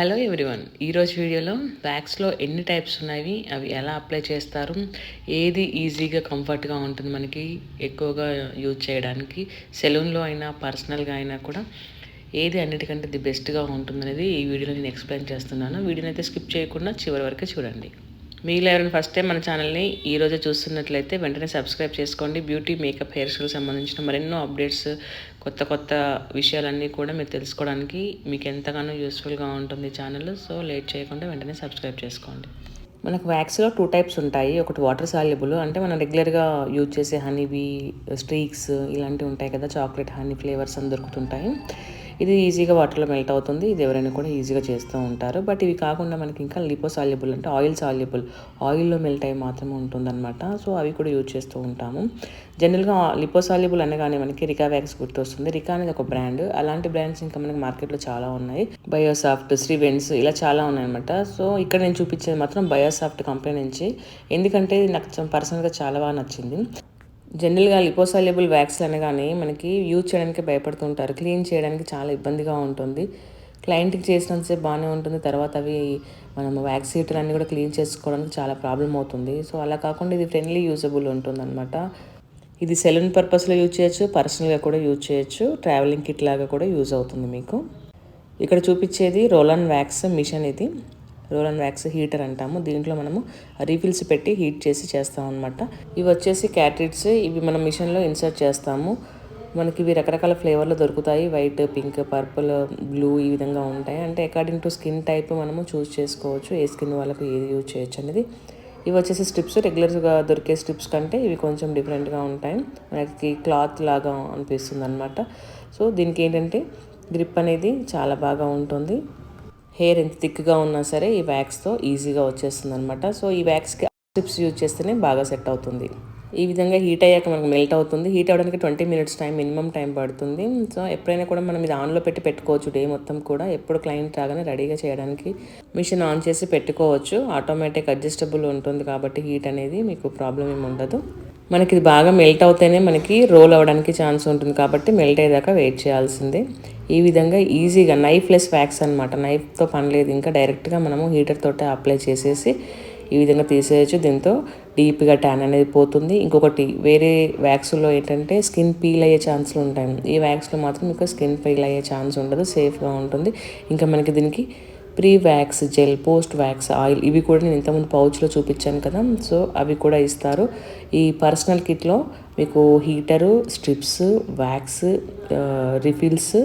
Hello everyone. ఈరోజు వీడియోలో బ్యాగ్స్లో ఎన్ని టైప్స్ ఉన్నాయి? అవి ఎలా అప్లై చేస్తారు? ఏది ఈజీగా కంఫర్ట్గా ఉంటుంది మనకి? ఎక్కువగా యూజ్ చేయడానికి సెలూన్లో అయినా పర్సనల్గా అయినా కూడా ఏది అన్నిటికంటే ది బెస్ట్గా ఉంటుందనేది ఈ వీడియోలో నేను ఎక్స్ప్లెయిన్ చేస్తున్నాను. వీడియోని అయితే స్కిప్ చేయకుండా చివరి వరకు చూడండి. మీలో ఎవరైనా ఫస్ట్ టైం మన ఛానల్ని ఈ చూస్తున్నట్లయితే వెంటనే సబ్స్క్రైబ్ చేసుకోండి. బ్యూటీ మేకప్ హెయిర్ స్టైల్ సంబంధించిన మరెన్నో అప్డేట్స్ కొత్త కొత్త విషయాలన్నీ కూడా మీరు తెలుసుకోవడానికి మీకు ఎంతగానో యూస్ఫుల్గా ఉంటుంది ఛానల్ సో లేట్ చేయకుండా వెంటనే సబ్స్క్రైబ్ చేసుకోండి. మనకు వ్యాక్స్లో టూ టైప్స్ ఉంటాయి. ఒకటి వాటర్ సాల్యుబుల్ అంటే మనం రెగ్యులర్గా యూజ్ చేసే హనీబీ స్ట్రీక్స్ ఇలాంటివి ఉంటాయి కదా చాక్లెట్ హనీ ఫ్లేవర్స్ అని దొరుకుతుంటాయి. ఇది ఈజీగా వాటర్లో మెల్ట్ అవుతుంది. ఇది ఎవరైనా కూడా ఈజీగా చేస్తూ ఉంటారు. బట్ ఇవి కాకుండా మనకి ఇంకా లిపో సాల్యుబుల్ అంటే ఆయిల్ సాల్యుబుల్ ఆయిల్లో మెల్ట్ అయ్యి మాత్రమే ఉంటుందన్నమాట. సో అవి కూడా యూజ్ చేస్తూ ఉంటాము. జనరల్గా లిపో సాల్యుబుల్ అనగానే మనకి రికా వ్యాక్స్ గుర్తొస్తుంది. రికా అనేది ఒక బ్రాండ్. అలాంటి బ్రాండ్స్ ఇంకా మనకి మార్కెట్లో చాలా ఉన్నాయి. బయోసాఫ్ట్ శ్రీవెన్స్ ఇలా చాలా ఉన్నాయన్నమాట. సో ఇక్కడ నేను చూపించేది మాత్రం బయోసాఫ్ట్ కంపెనీ నుంచి. ఎందుకంటే ఇది నాకు పర్సనల్గా చాలా బాగా నచ్చింది. జనరల్గా లిపోసాల్యుబుల్ వ్యాక్స్ అనగానే మనకి యూజ్ చేయడానికి భయపడుతుంటారు. క్లీన్ చేయడానికి చాలా ఇబ్బందిగా ఉంటుంది. క్లయింట్కి చేసినంతసేపు బాగానే ఉంటుంది. తర్వాత అవి మనం వ్యాక్స్ హీటర్ అన్నీ కూడా క్లీన్ చేసుకోవడానికి చాలా ప్రాబ్లం అవుతుంది. సో అలా కాకుండా ఇది ఫ్రెండ్లీ యూజబుల్ ఉంటుంది అనమాట ఇది సెలూన్ పర్పస్లో యూజ్ చేయొచ్చు పర్సనల్గా కూడా యూజ్ చేయొచ్చు. ట్రావెలింగ్ కిట్ లాగా కూడా యూజ్ అవుతుంది మీకు. ఇక్కడ చూపించేది రోలన్ వ్యాక్స్ మిషన్ ఇది. రోలన్ వ్యాక్స్ హీటర్ అంటాము. దీంట్లో మనము రీఫిల్స్ పెట్టి హీట్ చేసి చేస్తాం అనమాట ఇవి వచ్చేసి క్యాట్రిట్స్ ఇవి మనం మిషన్లో ఇన్సర్ట్ చేస్తాము. మనకి ఇవి రకరకాల ఫ్లేవర్లో దొరుకుతాయి. వైట్ పింక్ పర్పుల్ బ్లూ ఈ విధంగా ఉంటాయి. అంటే అకార్డింగ్ టు స్కిన్ టైప్ మనము చూస్ చేసుకోవచ్చు. ఏ స్కిన్ వాళ్ళకి ఏది యూజ్ చేయొచ్చు అనేది. ఇవి వచ్చేసి స్ట్రిప్స్. రెగ్యులర్గా దొరికే స్ట్రిప్స్ కంటే ఇవి కొంచెం డిఫరెంట్గా ఉంటాయి. మనకి క్లాత్ లాగా అనిపిస్తుంది అనమాట సో దీనికి ఏంటంటే గ్రిప్ అనేది చాలా బాగా ఉంటుంది. హెయిర్ ఎంత థిక్గా ఉన్నా సరే ఈ వ్యాక్స్తో ఈజీగా వచ్చేస్తుంది అనమాట సో ఈ వ్యాక్స్కి స్ట్రిప్స్ యూజ్ చేస్తేనే బాగా సెట్ అవుతుంది. ఈ విధంగా హీట్ అయ్యాక మనకు మెల్ట్ అవుతుంది. హీట్ అవ్వడానికి twenty minutes time minimum time పడుతుంది. సో ఎప్పుడైనా కూడా మనం ఇది ఆన్లో పెట్టి పెట్టుకోవచ్చు. డే మొత్తం కూడా ఎప్పుడు క్లయింట్ రాగానే రెడీగా చేయడానికి మిషన్ ఆన్ చేసి పెట్టుకోవచ్చు. ఆటోమేటిక్ అడ్జస్టబుల్ ఉంటుంది కాబట్టి హీట్ అనేది మీకు ప్రాబ్లం ఏమి ఉండదు. మనకి ఇది బాగా మెల్ట్ అవుతేనే మనకి రోల్ అవ్వడానికి ఛాన్స్ ఉంటుంది. కాబట్టి మెల్ట్ అయ్యేదాకా వెయిట్ చేయాల్సిందే. ఈ విధంగా ఈజీగా నైఫ్లెస్ వ్యాక్స్ అనమాట నైఫ్తో పని లేదు. ఇంకా డైరెక్ట్గా మనము హీటర్ తోటే అప్లై చేసేసి ఈ విధంగా తీసేయచ్చు. దీంతో డీప్గా ట్యాన్ అనేది పోతుంది. ఇంకొకటి వేరే వ్యాక్స్లో ఏంటంటే స్కిన్ పీల్ అయ్యే ఛాన్స్లు ఉంటాయి. ఈ వ్యాక్స్లో మాత్రం మీకు స్కిన్ పీల్ అయ్యే ఛాన్స్ ఉండదు. సేఫ్గా ఉంటుంది. ఇంకా మనకి దీనికి pre wax gel post wax oil ఇవి కూడా నేను ఇంతకుముందు పౌచ్లో చూపించాను కదా సో అవి కూడా ఇస్తారు. ఈ పర్సనల్ కిట్లో మీకు హీటరు స్ట్రిప్స్ వ్యాక్స్ రిఫిల్స్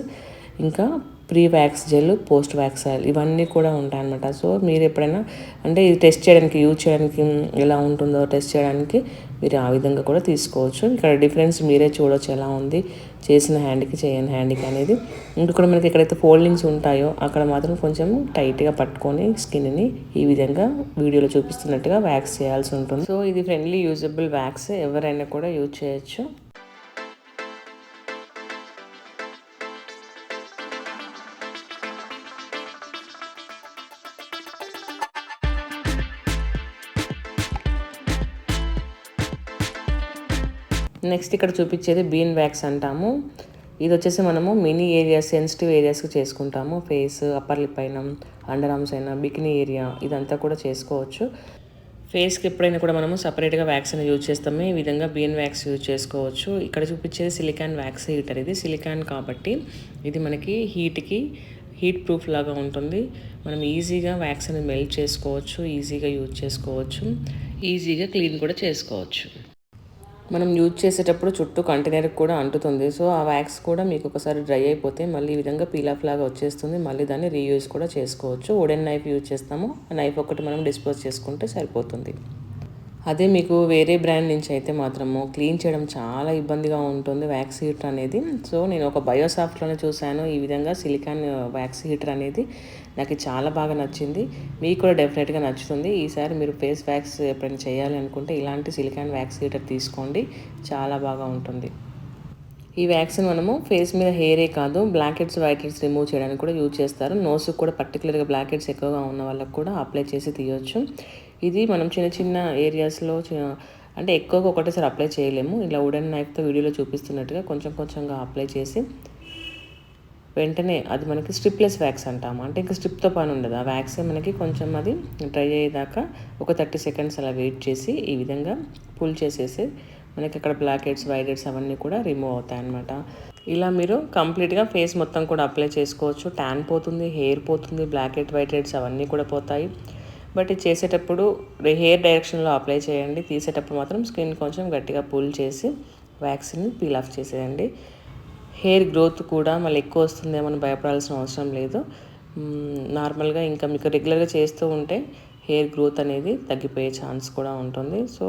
ఇంకా pre wax gel post wax oil ఇవన్నీ కూడా ఉంటాయన్నమాట. సో మీరు ఎప్పుడైనా అంటే ఇది టెస్ట్ చేయడానికి యూజ్ చేయడానికి ఎలా ఉంటుందో టెస్ట్ చేయడానికి మీరు ఆ విధంగా కూడా తీసుకోవచ్చు. ఇక్కడ డిఫరెన్స్ మీరే చూడొచ్చు ఎలా ఉంది చేసిన హ్యాండ్కి చేయని హ్యాండ్కి అనేది. ఇంకొకటి మనకి ఎక్కడైతే ఫోల్డింగ్స్ ఉంటాయో అక్కడ మాత్రం కొంచెం టైట్గా పట్టుకొని స్కిన్ని ఈ విధంగా వీడియోలో చూపిస్తున్నట్టుగా వ్యాక్స్ చేయాల్సి ఉంటుంది. సో ఇది ఫ్రెండ్లీ యూజబుల్ వ్యాక్స్ ఎవరైనా కూడా యూజ్ చేయొచ్చు. నెక్స్ట్ ఇక్కడ చూపించేది బీన్ వ్యాక్స్ అంటాము. ఇది వచ్చేసి మనము మినీ ఏరియాస్ సెన్సిటివ్ ఏరియాస్కి చేసుకుంటాము. ఫేస్ అప్పర్ లిప్ అయినా అండర్ ఆర్మ్స్ అయినా బికినీ ఏరియా ఇదంతా కూడా చేసుకోవచ్చు. ఫేస్కి ఎప్పుడైనా కూడా మనము సపరేట్గా వ్యాక్స్ అనేది యూజ్ చేస్తాము. ఈ విధంగా బిఎన్ వ్యాక్స్ యూజ్ చేసుకోవచ్చు. ఇక్కడ చూపించేది సిలికాన్ వ్యాక్స్ హీటర్ ఇది. సిలికాన్ కాబట్టి ఇది మనకి హీట్కి హీట్ ప్రూఫ్ లాగా ఉంటుంది. మనం ఈజీగా వ్యాక్స్ అనేది మెల్ట్ చేసుకోవచ్చు. ఈజీగా యూజ్ చేసుకోవచ్చు. ఈజీగా క్లీన్ కూడా చేసుకోవచ్చు. మనం యూజ్ చేసేటప్పుడు చుట్టూ కంటైనర్ కూడా అంటుతుంది. సో ఆ వ్యాక్స్ కూడా మీకు ఒకసారి డ్రై అయిపోతే మళ్ళీ ఈ విధంగా పీలాఫ్ లాగా వచ్చేస్తుంది. మళ్ళీ దాన్ని రీయూజ్ కూడా చేసుకోవచ్చు. వుడెన్ నైఫ్ యూజ్ చేస్తాము. ఆ నైఫ్ ఒకటి మనం డిస్పోజ్ చేసుకుంటే సరిపోతుంది. అదే మీకు వేరే బ్రాండ్ నుంచి అయితే మాత్రము క్లీన్ చేయడం చాలా ఇబ్బందిగా ఉంటుంది వ్యాక్స్ హీటర్ అనేది. సో నేను ఒక బయోసాఫ్ట్లోనే చూశాను. ఈ విధంగా సిలికాన్ వ్యాక్స్ హీటర్ అనేది నాకు చాలా బాగా నచ్చింది. మీకు కూడా డెఫినెట్గా నచ్చుతుంది. ఈసారి మీరు ఫేస్ వ్యాక్స్ ఎప్పుడైనా చేయాలి అనుకుంటే ఇలాంటి సిలికాన్ వ్యాక్స్ హీటర్ తీసుకోండి. చాలా బాగా ఉంటుంది. ఈ వ్యాక్సిన్ మనము ఫేస్ మీద హెయిరే కాదు black heads white heads remove చేయడానికి కూడా యూజ్ చేస్తారు. నోస్కి కూడా పర్టికులర్గా బ్లాకెట్స్ ఎక్కువగా ఉన్న వాళ్ళకి కూడా అప్లై చేసి తీయొచ్చు. ఇది మనం చిన్న చిన్న ఏరియాస్లో అంటే ఎక్కువగా ఒకటేసారి అప్లై చేయలేము. ఇలా వుడెన్ నైఫ్తో వీడియోలో చూపిస్తున్నట్టుగా కొంచెం కొంచెంగా అప్లై చేసి వెంటనే అది మనకి స్ట్రిప్లెస్ వ్యాక్స్ అంటాము. అంటే ఇంకా స్ట్రిప్తో పని ఉండదు. ఆ వ్యాక్సే మనకి కొంచెం అది డ్రై అయ్యేదాకా ఒక థర్టీ సెకండ్స్ అలా వెయిట్ చేసి ఈ విధంగా పుల్ చేసేసి మనకి అక్కడ బ్లాక్ హెడ్స్ వైట్ హెడ్స్ అవన్నీ కూడా రిమూవ్ అవుతాయి ఇలా మీరు కంప్లీట్గా ఫేస్ మొత్తం కూడా అప్లై చేసుకోవచ్చు. ట్యాన్ పోతుంది హెయిర్ పోతుంది బ్లాక్ హెడ్ వైట్ హెడ్స్ అవన్నీ కూడా పోతాయి. బట్ ఇది చేసేటప్పుడు హెయిర్ డైరెక్షన్లో అప్లై చేయండి. తీసేటప్పుడు మాత్రం స్కిన్ కొంచెం గట్టిగా పుల్ చేసి వ్యాక్సిన్ పీల్ ఆఫ్ చేసేయండి. హెయిర్ గ్రోత్ కూడా మళ్ళీ ఎక్కువ వస్తుందేమని భయపడాల్సిన అవసరం లేదు. నార్మల్గా ఇంకా మీకు రెగ్యులర్గా చేస్తూ ఉంటే హెయిర్ గ్రోత్ అనేది తగ్గిపోయే ఛాన్స్ కూడా ఉంటుంది. సో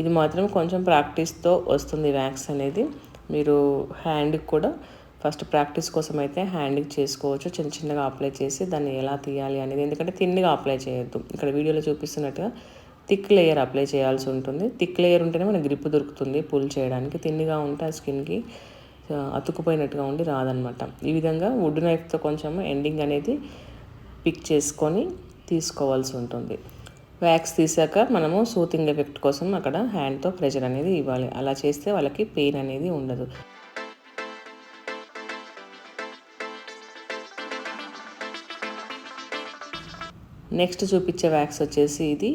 ఇది మాత్రం కొంచెం ప్రాక్టీస్తో వస్తుంది వ్యాక్స్ అనేది. మీరు హ్యాండ్కి కూడా ఫస్ట్ ప్రాక్టీస్ కోసం అయితే హ్యాండ్కి చేసుకోవచ్చు. చిన్న చిన్నగా అప్లై చేసి దాన్ని ఎలా తీయాలి అనేది. ఎందుకంటే తిన్నిగా అప్లై చేయొద్దు. ఇక్కడ వీడియోలో చూపిస్తున్నట్టుగా థిక్ లేయర్ అప్లై చేయాల్సి ఉంటుంది. థిక్ లేయర్ ఉంటేనే మనకి గ్రిప్ దొరుకుతుంది పుల్ చేయడానికి. తిన్నిగా ఉంటే ఆ స్కిన్కి అతుకుపోయినట్టుగా ఉండి రాదనమాట. ఈ విధంగా వుడ్ నైఫ్తో కొంచెం ఎండింగ్ అనేది పిక్ చేసుకొని తీసుకోవాల్సి ఉంటుంది. వ్యాక్స్ తీసాక మనము సూతింగ్ ఎఫెక్ట్ కోసం అక్కడ హ్యాండ్తో ప్రెషర్ అనేది ఇవ్వాలి. అలా చేస్తే వాళ్ళకి పెయిన్ అనేది ఉండదు. నెక్స్ట్ చూపించే వ్యాక్స్ వచ్చేసి ఇది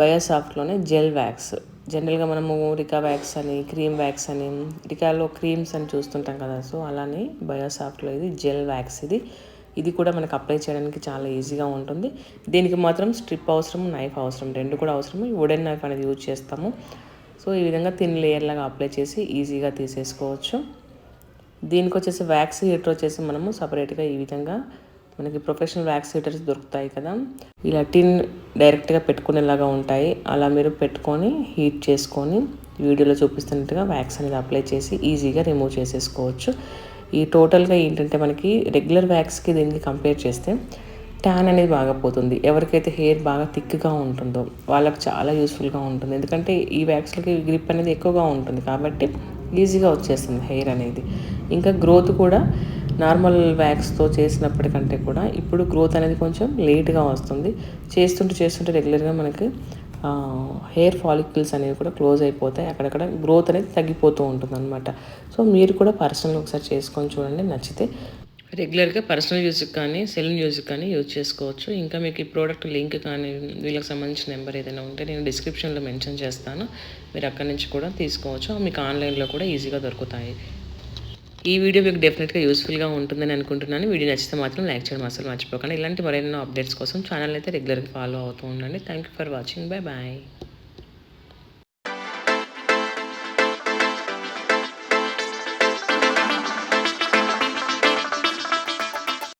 బయోసాఫ్ట్లోనే జెల్ వ్యాక్స్. జనరల్గా మనము రికా వ్యాక్స్ అని క్రీమ్ వ్యాక్స్ అని రికాలో క్రీమ్స్ అని చూస్తుంటాం కదా సో అలానే బయోసాఫ్ట్లో ఇది జెల్ వ్యాక్స్ ఇది. ఇది కూడా మనకు అప్లై చేయడానికి చాలా ఈజీగా ఉంటుంది. దీనికి మాత్రం స్ట్రిప్ అవసరం నైఫ్ అవసరం రెండు కూడా అవసరం వుడెన్ నైఫ్ అనేది యూజ్ చేస్తాము. సో ఈ విధంగా తిన్ లేయర్లాగా అప్లై చేసి ఈజీగా తీసేసుకోవచ్చు. దీనికి వచ్చేసి వ్యాక్స్ హీటర్ వచ్చేసి మనము సపరేట్గా ఈ విధంగా మనకి ప్రొఫెషనల్ వ్యాక్స్ హీటర్స్ దొరుకుతాయి కదా. ఇలా టిన్ డైరెక్ట్గా పెట్టుకునేలాగా ఉంటాయి. అలా మీరు పెట్టుకొని హీట్ చేసుకొని వీడియోలో చూపిస్తున్నట్టుగా వ్యాక్స్ అనేది అప్లై చేసి ఈజీగా రిమూవ్ చేసేసుకోవచ్చు. ఈ టోటల్గా ఏంటంటే మనకి రెగ్యులర్ వ్యాక్స్కి దీనికి కంపేర్ చేస్తే ట్యాన్ అనేది బాగా పోతుంది. ఎవరికైతే హెయిర్ బాగా థిక్గా ఉంటుందో వాళ్ళకి చాలా యూస్ఫుల్గా ఉంటుంది. ఎందుకంటే ఈ వ్యాక్స్లకి గ్రిప్ అనేది ఎక్కువగా ఉంటుంది కాబట్టి ఈజీగా వచ్చేస్తుంది హెయిర్ అనేది. ఇంకా గ్రోత్ కూడా నార్మల్ వ్యాక్స్తో చేసినప్పటికంటే కూడా ఇప్పుడు గ్రోత్ అనేది కొంచెం లేట్గా వస్తుంది. చేస్తుంటే చేస్తుంటే రెగ్యులర్గా మనకి హెయిర్ ఫాలిక్యుల్స్ అనేవి కూడా క్లోజ్ అయిపోతాయి. అక్కడక్కడ గ్రోత్ అనేది తగ్గిపోతూ ఉంటుంది అనమాట సో మీరు కూడా పర్సనల్ ఒకసారి చేసుకొని చూడండి. నచ్చితే రెగ్యులర్గా పర్సనల్ యూజ్కి కానీ సెలూన్ యూజ్కి కానీ యూజ్ చేసుకోవచ్చు. ఇంకా మీకు ఈ ప్రోడక్ట్ లింక్ కానీ వీళ్ళకి సంబంధించిన నెంబర్ ఏదైనా ఉంటే నేను డిస్క్రిప్షన్లో మెన్షన్ చేస్తాను. మీరు అక్కడి నుంచి కూడా తీసుకోవచ్చు. మీకు ఆన్లైన్లో కూడా ఈజీగా దొరుకుతాయి. ఈ వీడియో మీకు డెఫినెట్గా యూస్ఫుల్గా ఉంటుందని అనుకుంటున్నాను. వీడియో నచ్చితే మాత్రం లైక్ చేయడం అసలు మర్చిపోకండి. ఇలాంటి మరెన్నో అప్డేట్స్ కోసం ఛానల్ అయితే రెగ్యులర్గా ఫాలో అవుతూ ఉండండి. Thank you for watching bye bye